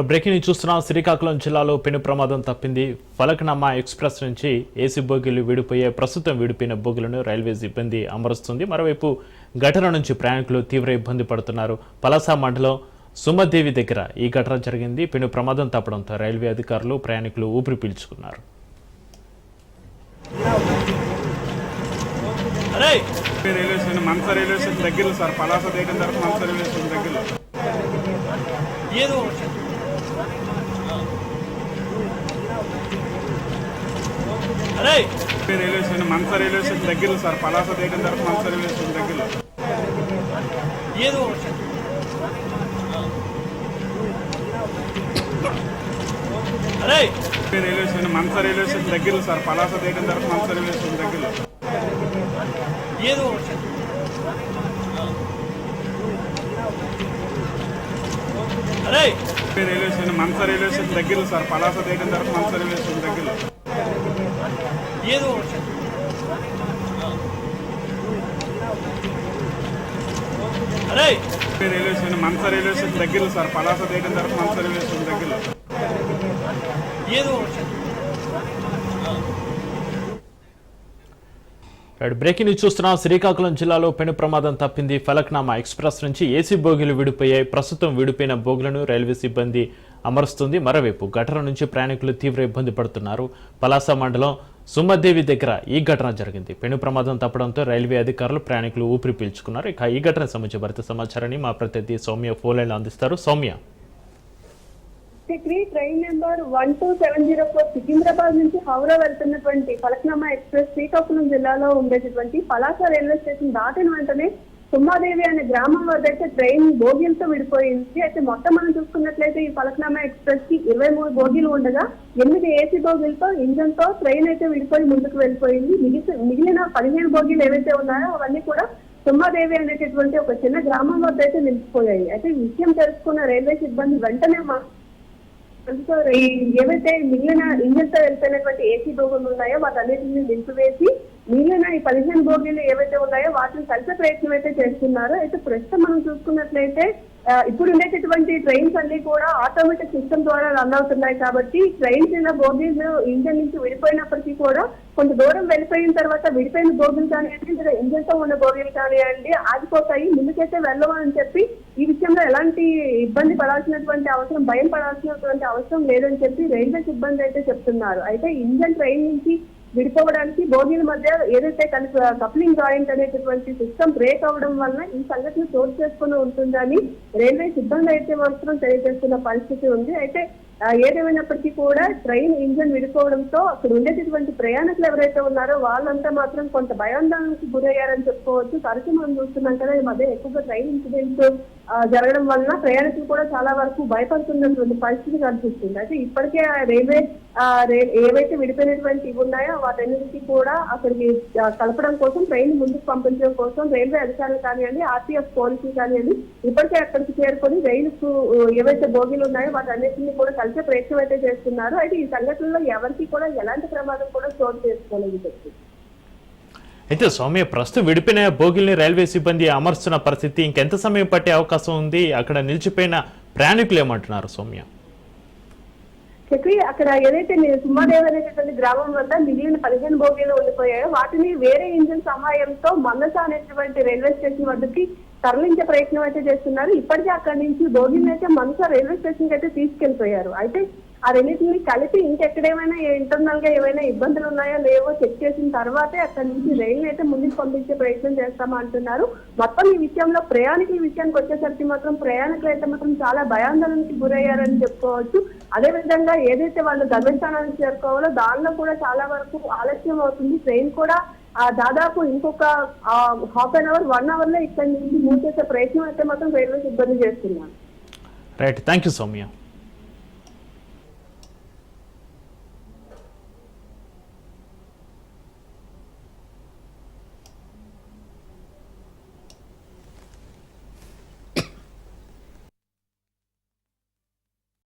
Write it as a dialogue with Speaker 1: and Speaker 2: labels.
Speaker 1: Breaking news చూస్తున్నాం. శ్రీకాకుళం జిల్లాలో పెను ప్రమాదం తప్పింది. ఫలక్నామా ఎక్స్ప్రెస్ నుంచి ఏసీ బోగీలు విడిపోయే ప్రస్తుతం విడిపోయిన బోగీలను రైల్వే సిబ్బంది అమరుస్తుంది. మరోవైపు ఘటన నుంచి ప్రయాణికులు తీవ్ర ఇబ్బంది పడుతున్నారు. పలాస మండలం సుమదేవి దగ్గర ఈ ఘటన జరిగింది. పెను ప్రమాదం తప్పడంతో రైల్వే అధికారులు ప్రయాణికులు ఊపిరి పీల్చుకున్నారు.
Speaker 2: Railway station Manasa railway station దగ్గరలో సార్. పలాస దేటం తరఫు మనస రైల్వే స్టేషన్ దగ్గరలో railway station Manasa railway station దగ్గరలో సార్. పలాస దేటం తరఫు మనస రైల్వే స్టేషన్ దగ్గరలో railway station Manasa railway station దగ్గరలో సార్. పలాస దేటం తరఫు మనస రైల్వే స్టేషన్ దగ్గరలో railway station Manasa railway station దగ్గరలో సార్. పలాస దేటం తరఫు మనస రైల్వే స్టేషన్ దగ్గరలో railway station Manasa railway station దగ్గరలో సార్. పలాస తరఫు మనస రైల్వే స్టేషన్ దగ్గరలో.
Speaker 1: రైట్ బ్రేకింగ్ న్యూస్ చూస్తున్నాం. శ్రీకాకుళం జిల్లాలో పెను ప్రమాదం తప్పింది. ఫలక్నామా ఎక్స్ప్రెస్ నుంచి ఏసీ బోగీలు విడిపోయాయి. ప్రస్తుతం విడిపోయిన బోగులను రైల్వే సిబ్బంది అమరుస్తుంది. మరోవైపు ఘటన నుంచి ప్రయాణికులు తీవ్ర ఇబ్బంది పడుతున్నారు. పలాస మండలం సుమ్మదేవి దగ్గర ఈ ఘటన జరిగింది. పెను ప్రమాదం తప్పడంతో రైల్వే అధికారులు ప్రయాణికులు ఊపిరి పీల్చుకున్నారు. ఇక ఈ ఘటన సంబంధించి భరిత సమాచారాన్ని మా ప్రతినిధి సౌమ్య ఫోన్లైన్లో అందిస్తారు. Soumya.
Speaker 3: Train number one two seven zero four Secunderabad నుంచి హౌరా వెళ్తున్నటువంటి ఫలక్నామా ఎక్స్ప్రెస్ శ్రీకాకుళం జిల్లాలో ఉండేటటువంటి పలాస రైల్వే స్టేషన్ దాటిన వెంటనే సుమ్మాదేవి అనే గ్రామం వద్ద అయితే ట్రైన్ బోగీలతో విడిపోయింది. అయితే మొత్తం మనం చూసుకున్నట్లయితే ఈ ఫలక్నామా ఎక్స్ప్రెస్కి ఇరవై మూడు బోగీలు ఉండగా ఎనిమిది ఏసీ బోగీలతో ఇంజన్తో ట్రైన్ అయితే విడిపోయి ముందుకు వెళ్ళిపోయింది. మిగిలి మిగిలిన పదిహేను బోగీలు ఏవైతే ఉన్నాయో అవన్నీ కూడా సుమ్మాదేవి అనేటటువంటి ఒక చిన్న గ్రామం వద్ద అయితే నిలిచిపోయాయి. అయితే విషయం తెలుసుకున్న రైల్వే సిబ్బంది వెంటనే సార్ ఏవైతే మిగిలిన ఇంజిన్ వెళ్ళిపోయినటువంటి ఏసీ బోగులు ఉన్నాయో వాటన్నిటిని నిలిపివేసి మిగిలిన ఈ పదిహేను బోగీలు ఏవైతే ఉన్నాయో వాటిని కలిసే ప్రయత్నం అయితే చేస్తున్నారు. అయితే ప్రస్తుతం మనం చూసుకున్నట్లయితే ఇప్పుడు ఉండేటటువంటి ట్రైన్స్ అన్ని కూడా ఆటోమేటిక్ సిస్టమ్ ద్వారా రన్ అవుతున్నాయి కాబట్టి ట్రైన్స్ ఇలా బోగీస్ ఇంజన్ నుంచి విడిపోయినప్పటికీ కూడా కొంత దూరం వెళ్ళిపోయిన తర్వాత విడిపోయిన బోగీలు కానివ్వండి లేదా ఇంజన్తో ఉన్న బోగీలు కానివ్వండి ఆగిపోతాయి. ముందుకైతే వెళ్ళమని చెప్పి ఈ విషయంలో ఎలాంటి ఇబ్బంది పడాల్సినటువంటి అవసరం భయం పడాల్సినటువంటి అవసరం లేదని చెప్పి రైల్వే సిబ్బంది అయితే చెప్తున్నారు. అయితే ఇంజన్ ట్రైన్ నుంచి విడిపోవడానికి బోగీల మధ్య ఏదైతే కలిపి కప్లింగ్ జాయింట్ అనేటటువంటి సిస్టమ్ బ్రేక్ అవడం వల్ల ఈ సంఘటన చోటు చేసుకుని ఉంటుందని రైల్వే సిబ్బంది అయితే మాత్రం తెలియజేస్తున్న పరిస్థితి ఉంది. అయితే ఏదేమైనప్పటికీ కూడా ట్రైన్ ఇంజన్ విడిపోవడంతో అక్కడ ఉండేటటువంటి ప్రయాణికులు ఎవరైతే ఉన్నారో వాళ్ళంతా మాత్రం కొంత భయాందోళనకు గురయ్యారని చెప్పుకోవచ్చు. తరచు మనం చూస్తున్నాం కదా ఈ మధ్య ఎక్కువగా ట్రైన్ ఇన్సిడెంట్స్ జరగడం వలన ప్రయాణికులు కూడా చాలా వరకు భయపడుతున్నటువంటి పరిస్థితి కనిపిస్తుంది. అయితే ఇప్పటికే రైల్వే ఆ, ఏవైతే విడిపోయినటువంటి ఇవి ఉన్నాయో వాటన్నిటికీ కూడా అక్కడికి కలపడం కోసం ట్రైన్ ముందుకు పంపించడం కోసం రైల్వే అధికారులు కానివ్వండి ఆర్టీఎఫ్ పోలీసులు కానివ్వండి ఇప్పటికే అక్కడికి చేరుకొని రైలుకు ఏవైతే బోగీలు ఉన్నాయో వాటన్నిటిని కూడా కలిసే ప్రయత్నం అయితే చేస్తున్నారు. అయితే ఈ సంఘటనలో ఎవరికి కూడా ఎలాంటి ప్రమాదం కూడా చోటు చేసుకోలేదు.
Speaker 1: అయితే సౌమ్య ప్రస్తుతం విడిపిన బోగిల్ని రైల్వే సిబ్బంది అమర్చున్న పరిస్థితి ఇంకెంత సమయం పట్టే అవకాశం ఉంది? అక్కడ నిలిచిపోయిన ప్రయాణికులు ఏమంటున్నారు సౌమ్య?
Speaker 3: చెప్పి అక్కడ ఏదైతే ని- సుమ్మాదేవి అనేటటువంటి గ్రామం వద్ద మిగిలిన పదిహేను బోగీలు ఉండిపోయాయో వాటిని వేరే ఇంజిన్ సహాయంతో మందస అనేటువంటి రైల్వే స్టేషన్ వద్దకి తరలించే ప్రయత్నం అయితే చేస్తున్నారు. ఇప్పటికే అక్కడి నుంచి బోగీని అయితే మందస రైల్వే స్టేషన్కి అయితే తీసుకెళ్ళిపోయారు అయితే ఆ రెండింటిని కలిపి ఇంకెక్కడేమైనా ఇంటర్నల్గా ఏమైనా ఇబ్బందులు ఉన్నాయో లేవో చెక్ చేసిన తర్వాతే అక్కడి నుంచి రైలు అయితే ముందుకు పంపించే ప్రయత్నం చేస్తామా అంటున్నారు. మొత్తం ఈ విషయంలో ప్రయాణికుల విషయానికి వచ్చేసరికి మాత్రం ప్రయాణికులు అయితే మాత్రం చాలా భయాందోళనకి గురయ్యారని చెప్పుకోవచ్చు. అదే విధంగా ఏదైతే వాళ్ళు గమ్యస్థానానికి చేరుకోవాలో దానిలో కూడా చాలా వరకు ఆలస్యం అవుతుంది. ట్రైన్ కూడా ఆ దాదాపు ఇంకొక హాఫ్ అన్ అవర్ వన్ అవర్లో ఇక్కడి నుంచి మూవ్ చేసే ప్రయత్నం అయితే మాత్రం రైల్వే సిబ్బంది చేస్తున్నారు.
Speaker 1: Right thank you Soumya